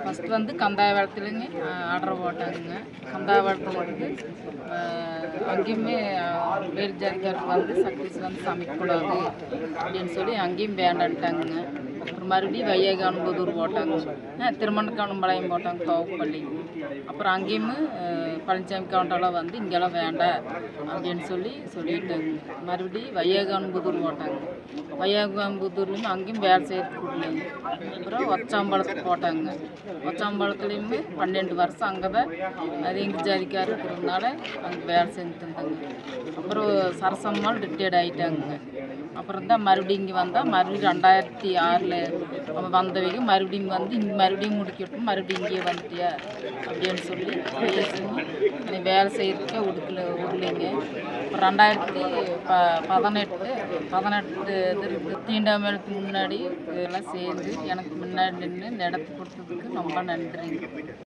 First வந்து கந்தாயவளத்துலேங்க order போட்டாங்க. கந்தாயவளத்தில் வந்து அங்கேயுமே வேல் ஜாதிக்காரர் வந்து சக்திஸ் வந்து சமைக்கக்கூடாது அப்படின்னு சொல்லி அங்கேயும் வேண்டான்ட்டாங்க அப்புறம் மறுபடியும் வையகானுபதூர் போட்டாங்க அஹ், திருமணக்கானம்பாளையம் போட்டாங்க தோப்பள்ளி அப்புறம் அங்கேயும் பழனிசாமி கவுண்டரெல்லாம் வந்து இங்கெல்லாம் வேண்டாம் அப்படின்னு சொல்லி சொல்லிட்டாங்க மறுபடியும் வையகானுபதூர் போட்டாங்க வையகாம்புத்தூர்லேயும் அங்கேயும் வேலை செய்யறதுக்கு விடலைங்க அப்புறம் ஒச்சாம்பழத்துக்கு போட்டாங்க. ஒச்சாம்பழத்துலேயுமே பன்னெண்டு வருஷம் அங்கே தான் அது எங்கள் ஜாதிக்காரர் இருக்கிறதுனால அங்கே வேலை செஞ்சு தந்தாங்க அப்புறம் சரசம்மாள் ரிட்டையர்ட் ஆகிட்டாங்க அப்புறம் தான் மறுபடியும் இங்கே வந்தால் மறுபடியும் ரெண்டாயிரத்தி ஆறில் வந்தவங்க மறுபடியும் வந்து இங்கே மறுபடியும் முடிக்கட்டும் மறுபடியும் இங்கேயே வந்துட்டியா அப்படின்னு சொல்லி பேசி நீ வேலை செய்கிறதுக்கே உடுக்கல விடலைங்க அப்புறம் ரெண்டாயிரத்தி ப பதினெட்டு பதினெட்டு இது தீண்டாமலுக்கு முன்னாடி இதெல்லாம் சேர்ந்து எனக்கு முன்னாடி நின்று நடத்தி கொடுத்ததுக்கு ரொம்ப நன்றிங்க.